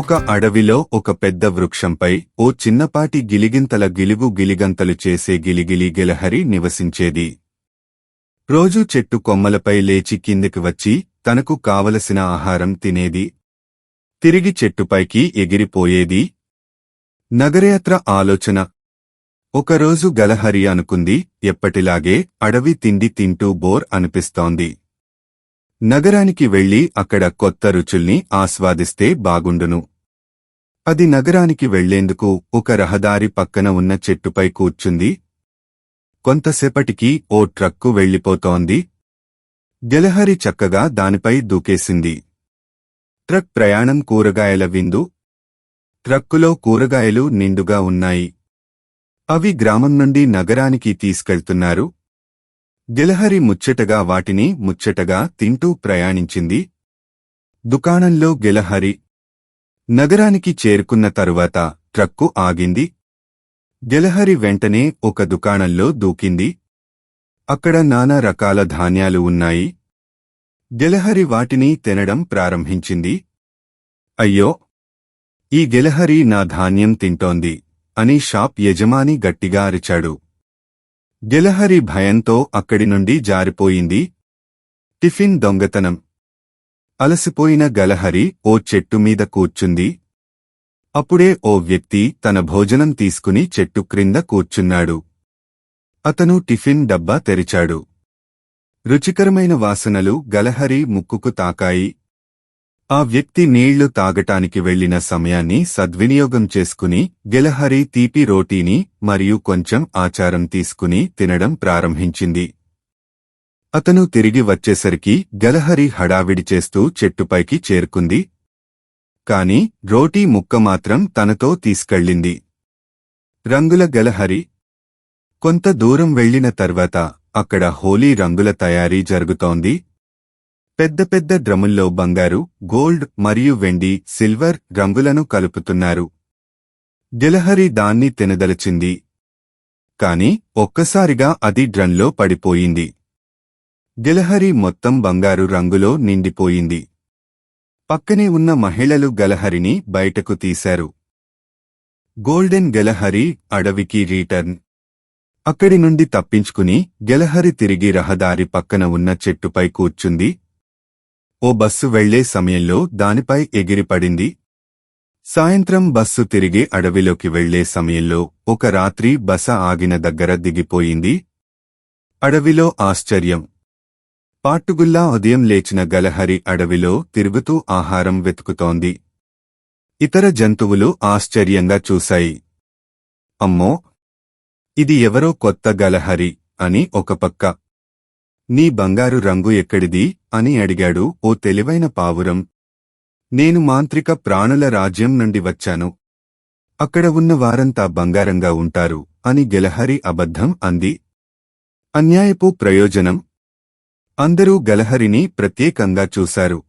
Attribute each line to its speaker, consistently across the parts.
Speaker 1: ఒక అడవిలో ఒక పెద్ద వృక్షంపై ఓ చిన్నపాటి గిలిగింతల గిలుగు గిలిగంతలు చేసే గిలిగిలి గెలహరి నివసించేది. రోజూ చెట్టు కొమ్మలపై లేచి కిందికి వచ్చి తనకు కావలసిన ఆహారం తినేది. తిరిగి చెట్టుపైకి ఎగిరిపోయేది. నగరయాత్ర ఆలోచన. ఒకరోజు గలహరి అనుకుంది ఎప్పటిలాగే అడవి తిండి తింటూ బోర్ అనిపిస్తోంది. నగరానికి వెళ్ళి అక్కడ కొత్త రుచుల్ని ఆస్వాదిస్తే బాగుండును. అది నగరానికి వెళ్ళేందుకు ఒక రహదారి పక్కన ఉన్న చెట్టుపై కూర్చుంది. కొంతసేపటికి ఓ ట్రక్కు వెళ్ళిపోతోంది గెలహరి చక్కగా దానిపై దూకేసింది. ట్రక్ ప్రయాణం కూరగాయల విందు. ట్రక్కులో కూరగాయలు నిండుగా ఉన్నాయి. అవి గ్రామం నుండి నగరానికి తీసుకెళ్తున్నారు. గెలహరి ముచ్చటగా వాటిని ముచ్చటగా తింటూ ప్రయాణించింది. దుకాణంలో గెలహరి నగరానికి చేరుకున్న తరువాత ట్రక్కు ఆగింది. గెలహరి వెంటనే ఒక దుకాణంలో దూకింది. అక్కడ నానా రకాల ధాన్యాలు ఉన్నాయి. గెలహరి వాటిని తినడం ప్రారంభించింది. అయ్యో! ఈ గెలహరి నా ధాన్యం తింటోంది అని షాప్ యజమాని గట్టిగా అరిచాడు. గెలహరి భయంతో అక్కడి నుండి జారిపోయింది. టిఫిన్ దొంగతనం. అలసిపోయిన గలహరి ఓ చెట్టు మీద కూర్చుంది. అప్పుడే ఓ వ్యక్తి తన భోజనం తీసుకుని చెట్టు క్రింద కూర్చున్నాడు. అతను టిఫిన్ డబ్బా తెరిచాడు. రుచికరమైన వాసనలు గలహరి ముక్కుకు తాకాయి. ఆ వ్యక్తి నీళ్ళు తాగటానికి వెళ్ళిన సమయాన్ని సద్వినియోగం చేసుకుని గెలహరి తీపి రోటీని మరియు కొంచెం ఆచారం తీసుకుని తినడం ప్రారంభించింది. అతను తిరిగి వచ్చేసరికి గలహరి హడావిడి చేస్తూ చెట్టుపైకి చేరుకుంది. కాని రోటీ ముక్క మాత్రం తనతో తీసుకెళ్ళింది. రంగుల గలహరి. కొంత దూరం వెళ్ళిన తర్వాత అక్కడ హోలీ రంగుల తయారీ జరుగుతోంది. పెద్ద పెద్ద డ్రముల్లో బంగారు గోల్డ్ మరియు వెండి సిల్వర్ రంగులను కలుపుతున్నారు. గిలహరి దాన్ని తినదలచింది. కాని ఒక్కసారిగా అది డ్రన్లో పడిపోయింది. గిలహరి మొత్తం బంగారు రంగులో నిండిపోయింది. పక్కనే ఉన్న మహిళలు గలహరిని బయటకు తీశారు. గోల్డెన్ గెలహరి అడవికి రీటర్న్. అక్కడి నుండి తప్పించుకుని గెలహరి తిరిగి రహదారి పక్కన ఉన్న చెట్టుపై కూర్చుంది. ఓ బస్సు వెళ్ళే సమయంలో దానిపై ఎగిరిపడింది. సాయంత్రం బస్సు తిరిగి అడవిలోకి వెళ్ళే సమయంలో ఒక రాత్రి బస ఆగిన దగ్గర దిగిపోయింది. అడవిలో ఆశ్చర్యం. పాట్టుగుల్లా ఉదయం లేచిన గలహరి అడవిలో తిరుగుతూ ఆహారం వెతుకుతోంది. ఇతర జంతువులు ఆశ్చర్యంగా చూశాయి. అమ్మో! ఇది ఎవరో కొత్త గలహరి అని ఒక పక్క. నీ బంగారు రంగు ఎక్కడిది? అని అడిగాడు ఓ తెలివైన పావురం. నేను మాంత్రిక ప్రాణుల రాజ్యం నుండి వచ్చాను. అక్కడ ఉన్న వారంతా బంగారంగా ఉంటారు అని గెలహరి అబద్ధం అంది. అన్యాయపు ప్రయోజనం? అందరూ గలహరిని ప్రత్యేకంగా చూశారు.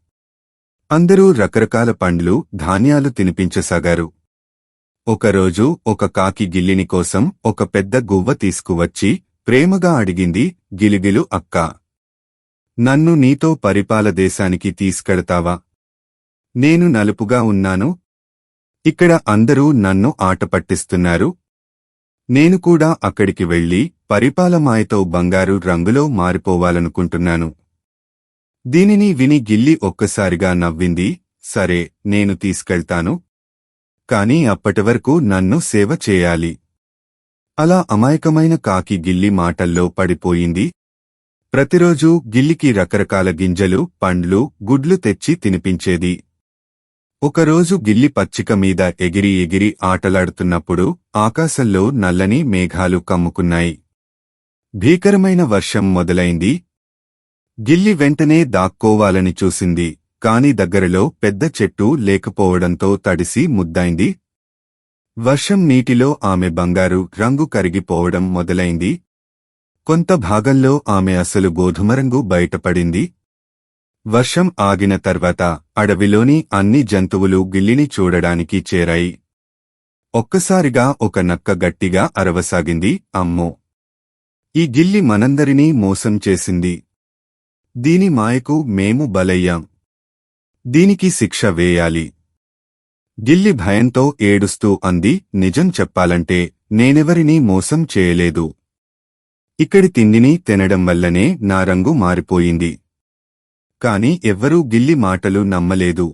Speaker 1: అందరూ రకరకాల పండ్లు ధాన్యాలు తినిపించసాగారు. ఒకరోజు ఒక కాకి గిల్లిని కోసం ఒక పెద్ద గువ్వ తీసుకువచ్చి ప్రేమగా అడిగింది గిలిగిలు అక్క. నన్ను నీతో పరిపాల దేశానికి తీసుకెడతావా? నేను నలుపుగా ఉన్నాను. ఇక్కడ అందరూ నన్ను ఆట పట్టిస్తున్నారు. నేను కూడా అక్కడికి వెళ్ళి పరిపాలమాయతో బంగారు రంగులో మారిపోవాలనుకుంటున్నాను. దీనిని విని గిల్లి ఒక్కసారిగా నవ్వింది సరే నేను తీసుకెళ్తాను. కాని అప్పటివరకు నన్ను సేవ చేయాలి. అలా అమాయకమైన కాకి గిల్లి మాటల్లో పడిపోయింది. ప్రతిరోజూ గిల్లికి రకరకాల గింజలు పండ్లు గుడ్లు తెచ్చి తినిపించేది. ఒకరోజు గిల్లి పచ్చిక మీద ఎగిరి ఎగిరి ఆటలాడుతున్నప్పుడు ఆకాశంలో నల్లని మేఘాలు కమ్ముకున్నాయి. భీకరమైన వర్షం మొదలైంది. గిల్లి వెంటనే దాక్కోవాలని చూసింది కాని దగ్గరలో పెద్ద చెట్టు లేకపోవడంతో తడిసి ముద్దైంది. వర్షం నీటిలో ఆమె బంగారు రంగు కరిగిపోవడం మొదలైంది. కొంత భాగంలో ఆమె అసలు గోధుమరంగు బయటపడింది. వర్షం ఆగిన తర్వాత అడవిలోని అన్ని జంతువులు గిల్లిని చూడడానికి చేరాయి. ఒక్కసారిగా ఒక నక్క గట్టిగా అరవసాగింది అమ్మో! ఈ గిల్లి మనందరినీ మోసం చేసింది. దీని మాయకు మేము బలయ్యాం. దీనికి శిక్ష వేయాలి. గిల్లి భయంతో ఏడుస్తూ అంది నిజం చెప్పాలంటే నేనెవరినీ మోసం చేయలేదు. ఇక్కడి తిండిని తినడం వల్లనే నా రంగు మారిపోయింది. కాని ఎవ్వరూ గిల్లి మాటలు నమ్మలేదు.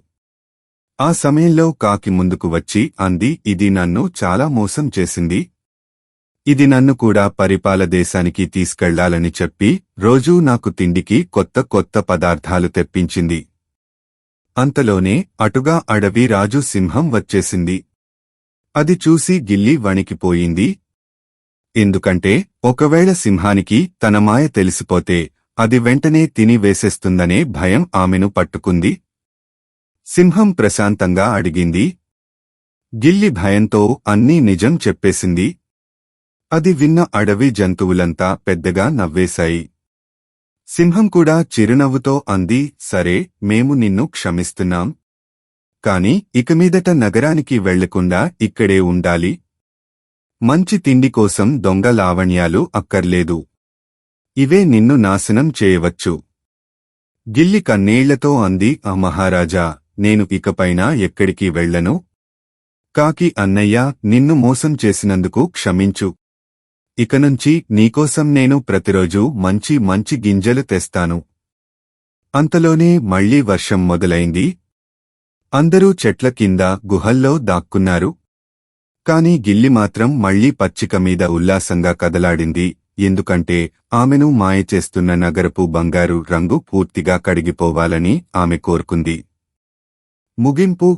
Speaker 1: ఆ సమయంలో కాకి ముందుకు వచ్చి అంది ఇది నన్ను చాలా మోసం చేసింది ఇది నన్ను కూడా పరిపాల దేశానికి తీసుకెళ్ళాలని చెప్పి రోజూ నాకు తిండికి కొత్త కొత్త పదార్థాలు తెప్పించింది. అంతలోనే అటుగా అడవి రాజు సింహం వచ్చేసింది. అది చూసి గిల్లి వణికిపోయింది. ఎందుకంటే ఒకవేళ సింహానికి తన మాయ తెలిసిపోతే అది వెంటనే తిని వేసేస్తుందనే భయం ఆమెను పట్టుకుంది. సింహం ప్రశాంతంగా అడిగింది. గిల్లి భయంతో అన్నీ నిజం చెప్పేసింది. అది విన్న అడవి జంతువులంతా పెద్దగా నవ్వేశాయి. సింహం కూడా చిరునవ్వుతో అంది సరే మేము నిన్ను క్షమిస్తున్నాం. కాని ఇకమీదట నగరానికి వెళ్ళకుండా ఇక్కడే ఉండాలి. మంచి తిండి కోసం దొంగ లావణ్యాలు అక్కర్లేదు. ఇవే నిన్ను నాశనం చేయవచ్చు గిల్లి కన్నేళ్ళతో అంది ఆ మహారాజా నేను ఇకపైన ఎక్కడికి వెళ్ళను కాకి అన్నయ్య నిన్ను మోసం చేసినందుకు క్షమించు. ఇకనుంచి నీకోసం నేను ప్రతిరోజూ మంచి మంచి గింజలు తెస్తాను. అంతలోనే మళ్ళీ వర్షం మొదలైంది. అందరూ చెట్ల కింద గుహల్లో దాక్కున్నారు. కాని గిల్లి మాత్రం మళ్ళీ పచ్చిక మీద ఉల్లాసంగా కదలాడింది. ఎందుకంటే ఆమెను మాయ చేస్తున్న నగరపు బంగారు రంగు పూర్తిగా కడిగిపోవాలని ఆమె కోరుకుంది. ముగింపు